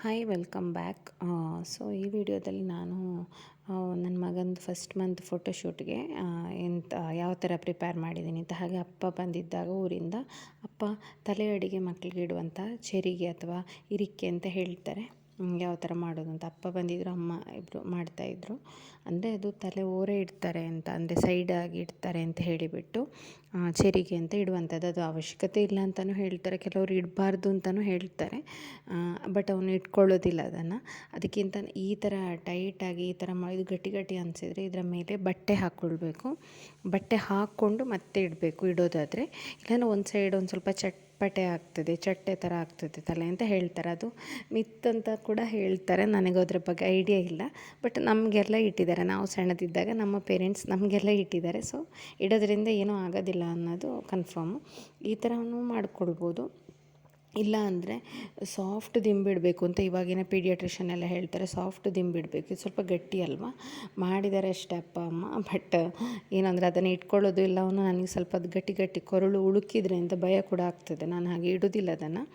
Hi welcome back so ಈ ವಿಡಿಯೋದಲ್ಲಿ ನಾನು ನನ್ನ ಮಗಂದು ಫಸ್ಟ್ ಮಂತ್ ಫೋಟೋಶೂಟ್ಗೆ ಎಂತ, ಯಾವ ಥರ ಪ್ರಿಪೇರ್ ಮಾಡಿದ್ದೀನಿ ಅಂತ ಹಾಗೆ ಅಪ್ಪ ಬಂದಿದ್ದಾಗ ಊರಿಂದ ಅಪ್ಪ ತಲೆ ಅಡಿಗೆ ಮಕ್ಕಳಿಗೆ ಇಡುವಂಥ ಚೆರಿಗೆ ಅಥವಾ ಇರಿಕೆ ಅಂತ ಹೇಳ್ತಾರೆ. ಯಾವ ಥರ ಮಾಡೋದು ಅಂತ ಅಪ್ಪ ಬಂದಿದ್ದರು ಅಮ್ಮ ಇಬ್ಬರು ಮಾಡ್ತಾಯಿದ್ರು ಅಂದರೆ ಅದು ತಲೆ ಓರೆ ಇಡ್ತಾರೆ ಅಂತ, ಅಂದರೆ ಸೈಡಾಗಿ ಇಡ್ತಾರೆ ಅಂತ ಹೇಳಿಬಿಟ್ಟು ಚೆರಿಗೆ ಅಂತ ಇಡುವಂಥದ್ದು ಅದು ಅವಶ್ಯಕತೆ ಇಲ್ಲ ಅಂತಲೂ ಹೇಳ್ತಾರೆ. ಕೆಲವರು ಇಡಬಾರ್ದು ಅಂತಲೂ ಹೇಳ್ತಾರೆ. ಬಟ್ ಅವನು ಇಟ್ಕೊಳ್ಳೋದಿಲ್ಲ ಅದನ್ನು. ಅದಕ್ಕಿಂತ ಈ ಥರ ಟೈಟಾಗಿ ಈ ಥರ ಇದು ಗಟ್ಟಿ ಗಟ್ಟಿ ಅನಿಸಿದರೆ ಇದರ ಮೇಲೆ ಬಟ್ಟೆ ಹಾಕ್ಕೊಳ್ಬೇಕು. ಬಟ್ಟೆ ಹಾಕ್ಕೊಂಡು ಮತ್ತೆ ಇಡಬೇಕು ಇಡೋದಾದರೆ. ಇಲ್ಲಾಂದ್ರೆ ಒಂದು ಸೈಡ್ ಒಂದು ಸ್ವಲ್ಪ ಚಟ್ ಪಟೆ ಆಗ್ತದೆ, ಚಟ್ಟೆ ಥರ ಆಗ್ತದೆ ತಲೆ ಅಂತ ಹೇಳ್ತಾರೆ. ಅದು ಮಿತ್ ಅಂತ ಕೂಡ ಹೇಳ್ತಾರೆ. ನನಗೆ ಅದ್ರ ಬಗ್ಗೆ ಐಡಿಯಾ ಇಲ್ಲ. ಬಟ್ ನಮಗೆಲ್ಲ ಇಟ್ಟಿದ್ದಾರೆ. ನಾವು ಸಣ್ಣದಿದ್ದಾಗ ನಮ್ಮ ಪೇರೆಂಟ್ಸ್ ನಮಗೆಲ್ಲ ಇಟ್ಟಿದ್ದಾರೆ. ಸೊ ಇಡೋದ್ರಿಂದ ಏನೂ ಆಗೋದಿಲ್ಲ ಅನ್ನೋದು ಕನ್ಫರ್ಮು ಈ ಥರವೂ ಮಾಡಿಕೊಳ್ಬೋದು. ಇಲ್ಲ ಅಂದರೆ ಸಾಫ್ಟ್ ದಿಂಬಿಡಬೇಕು ಅಂತ ಇವಾಗಿನ ಪೀಡಿಯಾಟ್ರಿಷನ್ ಎಲ್ಲ ಹೇಳ್ತಾರೆ. ಸಾಫ್ಟ್ ದಿಂಬಿಡಬೇಕು. ಇದು ಸ್ವಲ್ಪ ಗಟ್ಟಿ ಅಲ್ವಾ? ಮಾಡಿದ್ದಾರೆ ಅಷ್ಟೇ ಅಪ್ಪ, ಅಮ್ಮ. ಬಟ್ ಏನಂದರೆ ಅದನ್ನು ಇಟ್ಕೊಳ್ಳೋದು ಇಲ್ಲ. ಅವನು ನನಗೆ ಸ್ವಲ್ಪ ಅದು ಗಟ್ಟಿ ಗಟ್ಟಿ ಕೊರಳು ಉಳುಕಿದ್ರೆ ಅಂತ ಭಯ ಕೂಡ ಆಗ್ತದೆ. ನಾನು ಹಾಗೆ ಇಡೋದಿಲ್ಲ ಅದನ್ನು.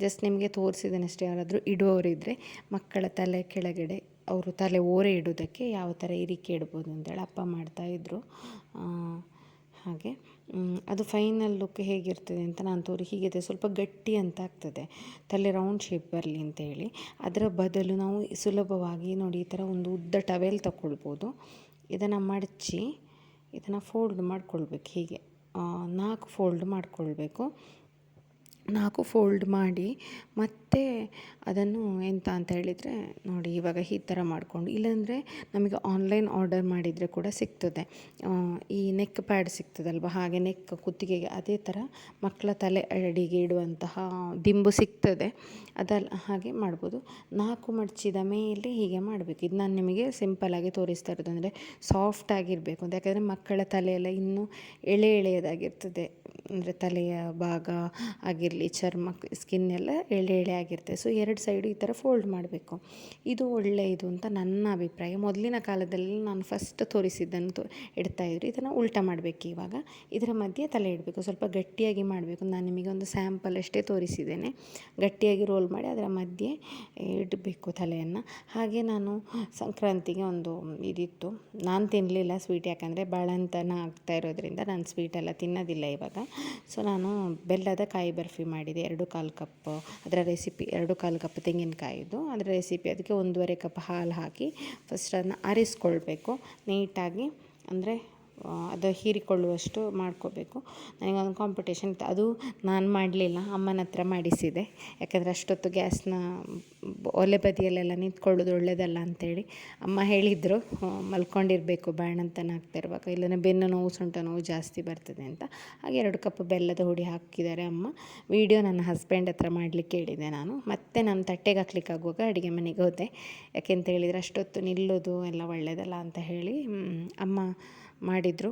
ಜಸ್ಟ್ ನಿಮಗೆ ತೋರಿಸಿದ್ದೇನೆ ಅಷ್ಟೇ. ಯಾರಾದರೂ ಇಡುವವರಿದ್ದರೆ ಮಕ್ಕಳ ತಲೆ ಕೆಳಗಡೆ ಅವರು ತಲೆ ಓರೆ ಇಡೋದಕ್ಕೆ ಯಾವ ಥರ ಇರಿಕೆ ಇಡ್ಬೋದು ಅಂತೇಳಿ ಅಪ್ಪ ಮಾಡ್ತಾಯಿದ್ರು ಹಾಗೆ ಅದು ಫೈನಲ್ ಲುಕ್ ಹೇಗಿರ್ತದೆ ಅಂತ ನಾನು ತೋರಿ, ಹೀಗಿದೆ ಸ್ವಲ್ಪ ಗಟ್ಟಿ ಅಂತ ಆಗ್ತದೆ. ತಲೆ ರೌಂಡ್ ಶೇಪ್ ಬರಲಿ ಅಂತೇಳಿ ಅದರ ಬದಲು ನಾವು ಸುಲಭವಾಗಿ ನೋಡಿ ಈ ಥರ ಒಂದು ಉದ್ದ ಟವೆಲ್ ತಗೊಳ್ಬೋದು ಇದನ್ನು ಮಡಚಿ, ಇದನ್ನು ಫೋಲ್ಡ್ ಮಾಡ್ಕೊಳ್ಬೇಕು ಹೀಗೆ. ನಾಲ್ಕು ಫೋಲ್ಡ್ ಮಾಡ್ಕೊಳ್ಬೇಕು. ನಾಲ್ಕು ಫೋಲ್ಡ್ ಮಾಡಿ ಮತ್ತೆ ಅದನ್ನು ಎಂತ ಅಂತ ಹೇಳಿದರೆ ನೋಡಿ ಇವಾಗ ಈ ಥರ ಮಾಡಿಕೊಂಡು, ಇಲ್ಲಾಂದರೆ ನಮಗೆ ಆನ್ಲೈನ್ ಆರ್ಡರ್ ಮಾಡಿದರೆ ಕೂಡ ಸಿಗ್ತದೆ. ಈ ನೆಕ್ ಪ್ಯಾಡ್ ಸಿಗ್ತದಲ್ವ? ಹಾಗೆ ನೆಕ್ ಕುತ್ತಿಗೆಗೆ ಅದೇ ಥರ ಮಕ್ಕಳ ತಲೆ ಅಡಿಗೆ ಇಡುವಂತಹ ದಿಂಬು ಸಿಗ್ತದೆ. ಅದಲ್ಲ ಹಾಗೆ ಮಾಡ್ಬೋದು. ನಾಲ್ಕು ಮಡಚಿದ ಮೇಲೆ ಹೀಗೆ ಮಾಡಬೇಕು. ಇದು ನಾನು ನಿಮಗೆ ಸಿಂಪಲ್ಲಾಗಿ ತೋರಿಸ್ತಾ ಇರೋದು ಅಂದರೆ ಸಾಫ್ಟ್ ಆಗಿರಬೇಕು ಅಂತ. ಯಾಕಂದರೆ ಮಕ್ಕಳ ತಲೆಯೆಲ್ಲ ಇನ್ನೂ ಎಳೆ ಎಳೆಯದಾಗಿರ್ತದೆ. ಅಂದರೆ ತಲೆಯ ಭಾಗ ಆಗಿರಲಿ, ಚರ್ಮ ಸ್ಕಿನ್ ಎಲ್ಲ ಎಳೆ ಎಳೆ ಆಗಿರ್ತದೆ. ಸೊ ಎರಡು ಸೈಡು ಈ ಥರ ಫೋಲ್ಡ್ ಮಾಡಬೇಕು. ಇದು ಒಳ್ಳೆಯದು ಅಂತ ನನ್ನ ಅಭಿಪ್ರಾಯ. ಮೊದಲಿನ ಕಾಲದಲ್ಲಿ ನಾನು ಫಸ್ಟ್ ತೋರಿಸಿದ್ದನ್ನು ತೋ ಇಡ್ತಾಯಿದ್ರು ಇದನ್ನು ಉಲ್ಟಾ ಮಾಡಬೇಕು ಇವಾಗ. ಇದರ ಮಧ್ಯೆ ತಲೆ ಇಡಬೇಕು. ಸ್ವಲ್ಪ ಗಟ್ಟಿಯಾಗಿ ಮಾಡಬೇಕು. ನಾನು ನಿಮಗೆ ಒಂದು ಸ್ಯಾಂಪಲ್ ಅಷ್ಟೇ ತೋರಿಸಿದ್ದೇನೆ. ಗಟ್ಟಿಯಾಗಿ ರೋಲ್ ಮಾಡಿ ಅದರ ಮಧ್ಯೆ ಇಡಬೇಕು ತಲೆಯನ್ನು. ಹಾಗೆ ನಾನು ಸಂಕ್ರಾಂತಿಗೆ ಒಂದು ಇದಿತ್ತು. ನಾನು ತಿನ್ನಲಿಲ್ಲ ಸ್ವೀಟ್ ಯಾಕಂದರೆ ಬಾಳಂತನ ಆಗ್ತಾ ಇರೋದ್ರಿಂದ ನಾನು ಸ್ವೀಟೆಲ್ಲ ತಿನ್ನೋದಿಲ್ಲ ಇವಾಗ. ಸೊ ನಾನು ಬೆಲ್ಲದ ಕಾಯಿ ಬರ್ಫಿ ಮಾಡಿದೆ. ಎರಡು ಕಾಲು ಕಪ್ ಅದರ ರೆಸಿಪಿ ಎರಡು ಕಾಲು ಕಪ್ ತೆಂಗಿನಕಾಯಿದು. ಅದರ ರೆಸಿಪಿ ಅದಕ್ಕೆ ಒಂದೂವರೆ ಕಪ್ ಹಾಲು ಹಾಕಿ ಫಸ್ಟ್ ಅದನ್ನು ಆರಿಸ್ಕೊಳ್ಬೇಕು ನೀಟಾಗಿ ಅಂದರೆ ಅದು ಹೀರಿಕೊಳ್ಳುವಷ್ಟು ಮಾಡ್ಕೋಬೇಕು. ನನಗೊಂದು ಕಾಂಪಿಟೇಷನ್ ಇತ್ತು. ಅದು ನಾನು ಮಾಡಲಿಲ್ಲ, ಅಮ್ಮನ ಹತ್ರ ಮಾಡಿಸಿದೆ. ಯಾಕಂದರೆ ಅಷ್ಟೊತ್ತು ಗ್ಯಾಸ್ನ ಒಲೆ ಬದಿಯಲ್ಲೆಲ್ಲ ನಿಂತ್ಕೊಳ್ಳೋದು ಒಳ್ಳೆಯದಲ್ಲ ಅಂಥೇಳಿ ಅಮ್ಮ ಹೇಳಿದರು ಮಲ್ಕೊಂಡಿರಬೇಕು, ಬಾಣಂತನ ಆಗ್ತಿರುವಾಗ ಇಲ್ಲನೇ ಬೆನ್ನು ನೋವು, ಸೊಂಟ ನೋವು ಜಾಸ್ತಿ ಬರ್ತದೆ ಅಂತ. ಹಾಗೆ ಎರಡು ಕಪ್ ಬೆಲ್ಲದ ಹುಡಿ ಹಾಕಿದ್ದಾರೆ ಅಮ್ಮ. ವೀಡಿಯೋ ನನ್ನ ಹಸ್ಬೆಂಡ್ ಹತ್ರ ಮಾಡಲಿಕ್ಕೆ ಹೇಳಿದೆ ನಾನು. ಮತ್ತೆ ನಾನು ತಟ್ಟೆಗೆ ಹಾಕ್ಲಿಕ್ಕೆ ಆಗುವಾಗ ಅಡುಗೆ ಮನೆಗೆ ಹೋದೆ. ಯಾಕೆಂತ ಹೇಳಿದರೆ ಅಷ್ಟೊತ್ತು ನಿಲ್ಲೋದು ಎಲ್ಲ ಒಳ್ಳೆಯದಲ್ಲ ಅಂತ ಹೇಳಿ ಅಮ್ಮ ಮಾಡಿದರು.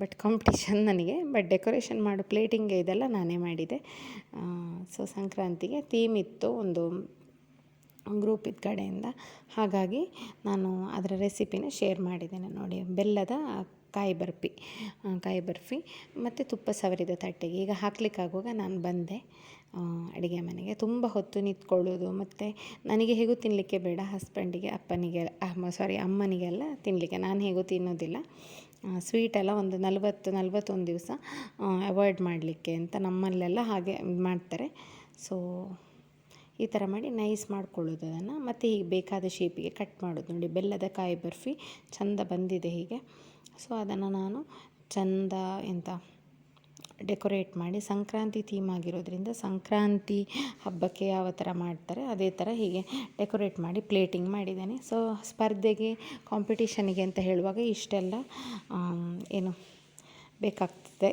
ಬಟ್ ಕಾಂಪಿಟೇಷನ್ ನನಗೆ ಬಟ್ ಡೆಕೋರೇಷನ್ ಮಾಡೋ ಪ್ಲೇಟಿಂಗ್ ಇದೆಲ್ಲ ನಾನೇ ಮಾಡಿದೆ. ಸೊ ಸಂಕ್ರಾಂತಿಗೆ ಥೀಮ್ ಇತ್ತು ಒಂದು ಗ್ರೂಪಿದ ಕಡೆಯಿಂದ. ಹಾಗಾಗಿ ನಾನು ಅದರ ರೆಸಿಪಿನ ಶೇರ್ ಮಾಡಿದ್ದೇನೆ ನೋಡಿ. ಬೆಲ್ಲದ ಕಾಯಿ ಬರ್ಫಿ ಕಾಯಿ ಬರ್ಫಿ, ಮತ್ತು ತುಪ್ಪ ಸವರಿದ ತಟ್ಟೆಗೆ. ಈಗ ಹಾಕ್ಲಿಕ್ಕಾಗುವಾಗ ನಾನು ಬಂದೆ. ಅಡುಗೆ ಮನೆಗೆ ತುಂಬ ಹೊತ್ತು ನಿಂತ್ಕೊಳ್ಳೋದು. ಮತ್ತು ನನಗೆ ಹೇಗೂ ತಿನ್ನಲಿಕ್ಕೆ ಬೇಡ. ಹಸ್ಬೆಂಡಿಗೆ, ಅಪ್ಪನಿಗೆ, ಅಮ್ಮ ಸಾರಿ ಅಮ್ಮನಿಗೆಲ್ಲ ತಿನ್ನಲಿಕ್ಕೆ ನಾನು ಹೇಗೂ ತಿನ್ನೋದಿಲ್ಲ. ಸ್ವೀಟೆಲ್ಲ ಒಂದು ನಲ್ವತ್ತು, ನಲ್ವತ್ತೊಂದು ದಿವಸ ಅವಾಯ್ಡ್ ಮಾಡಲಿಕ್ಕೆ ಅಂತ ನಮ್ಮಲ್ಲೆಲ್ಲ ಹಾಗೆ ಮಾಡ್ತಾರೆ. ಸೊ ಈ ಥರ ಮಾಡಿ ನೈಸ್ ಮಾಡ್ಕೊಳ್ಳೋದು ಅದನ್ನು. ಮತ್ತು ಹೀಗೆ ಬೇಕಾದ ಶೇಪಿಗೆ ಕಟ್ ಮಾಡೋದು. ನೋಡಿ, ಬೆಲ್ಲದ ಕಾಯಿ ಬರ್ಫಿ ಚೆಂದ ಬಂದಿದೆ ಹೀಗೆ. ಸೊ ಅದನ್ನು ನಾನು ಚೆಂದ ಎಂತ ಡೆಕೋರೇಟ್ ಮಾಡಿ ಸಂಕ್ರಾಂತಿ ಥೀಮ್ ಆಗಿರೋದ್ರಿಂದ ಸಂಕ್ರಾಂತಿ ಹಬ್ಬಕ್ಕೆ ಯಾವ ಥರ ಮಾಡ್ತಾರೆ, ಅದೇ ಥರ ಹೀಗೆ ಡೆಕೋರೇಟ್ ಮಾಡಿ ಪ್ಲೇಟಿಂಗ್ ಮಾಡಿದ್ದೇನೆ. ಸೊ ಸ್ಪರ್ಧೆಗೆ ಕಾಂಪಿಟೇಷನಿಗೆ ಅಂತ ಹೇಳುವಾಗ ಇಷ್ಟೆಲ್ಲ ಏನು ಬೇಕಾಗ್ತದೆ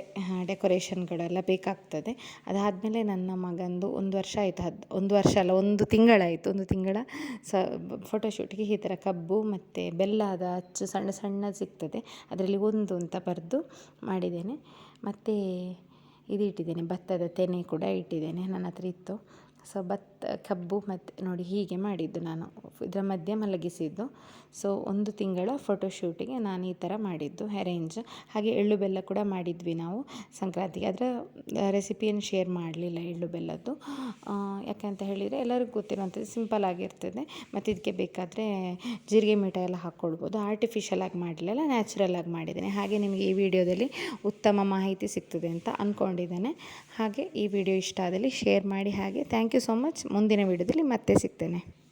ಡೆಕೋರೇಷನ್ಗಳೆಲ್ಲ ಬೇಕಾಗ್ತದೆ. ಅದಾದಮೇಲೆ ನನ್ನ ಮಗಂದು ಒಂದು ವರ್ಷ ಆಯಿತು, ಹದ್, ಒಂದು ವರ್ಷ ಅಲ್ಲ, ಒಂದು ತಿಂಗಳಾಯಿತು, ಒಂದು ತಿಂಗಳ ಸ ಫೋಟೋಶೂಟ್ಗೆ ಈ ಥರ ಕಬ್ಬು ಮತ್ತು ಬೆಲ್ಲದ ಅಚ್ಚು, ಸಣ್ಣ ಸಣ್ಣ ಸಿಗ್ತದೆ. ಅದರಲ್ಲಿ ಒಂದು ಅಂತ ಬರೆದು ಮಾಡಿದ್ದೇನೆ. ಮತ್ತು ಇದು ಇಟ್ಟಿದ್ದೇನೆ ಭತ್ತದ ತೆನೆ ಕೂಡ ಇಟ್ಟಿದ್ದೇನೆ ನನ್ನ ಹತ್ರ ಇತ್ತು. ಸೊ ಭತ್ತ ಮತ್ತು ಕಬ್ಬು ಮತ್ತು ನೋಡಿ ಹೀಗೆ ಮಾಡಿದ್ದು ನಾನು. ಇದರ ಮಧ್ಯೆ ಮಲಗಿಸಿದ್ದು. ಸೊ ಒಂದು ತಿಂಗಳ ಫೋಟೋಶೂಟಿಗೆ ನಾನು ಈ ಥರ ಮಾಡಿದ್ದು ಅರೇಂಜ್ ಹಾಗೆ ಎಳ್ಳು ಬೆಲ್ಲ ಕೂಡ ಮಾಡಿದ್ವಿ ನಾವು ಸಂಕ್ರಾಂತಿಗೆ. ಅದರ ರೆಸಿಪಿಯನ್ನು ಶೇರ್ ಮಾಡಲಿಲ್ಲ ಎಳ್ಳು ಬೆಲ್ಲದ್ದು. ಯಾಕೆ ಅಂತ ಹೇಳಿದರೆ ಎಲ್ಲರಿಗೂ ಗೊತ್ತಿರುವಂಥದ್ದು ಸಿಂಪಲ್ ಆಗಿರ್ತದೆ. ಮತ್ತು ಇದಕ್ಕೆ ಬೇಕಾದರೆ ಜೀರಿಗೆ ಮಿಠಾಯಿ ಎಲ್ಲ ಹಾಕ್ಕೊಳ್ಬೋದು. ಆರ್ಟಿಫಿಷಿಯಲ್ ಆಗಿ ಮಾಡಲಿಲ್ಲ ನ್ಯಾಚುರಲ್ ಆಗಿ ಮಾಡಿದ್ದೇನೆ. ಹಾಗೆ ನಿಮಗೆ ಈ ವಿಡಿಯೋದಲ್ಲಿ ಉತ್ತಮ ಮಾಹಿತಿ ಸಿಗ್ತದೆ ಅಂತ ಅಂದ್ಕೊಂಡಿದ್ದೇನೆ ಹಾಗೆ ಈ ವಿಡಿಯೋ ಇಷ್ಟ ಆದಲ್ಲಿ ಶೇರ್ ಮಾಡಿ. ಹಾಗೆ ಥ್ಯಾಂಕ್ ಯು ಸೊ ಮಚ್ ಮುಂದಿನ ವಿಡಿಯೋದಲ್ಲಿ ಮತ್ತೆ ಸಿಗ್ತೇನೆ.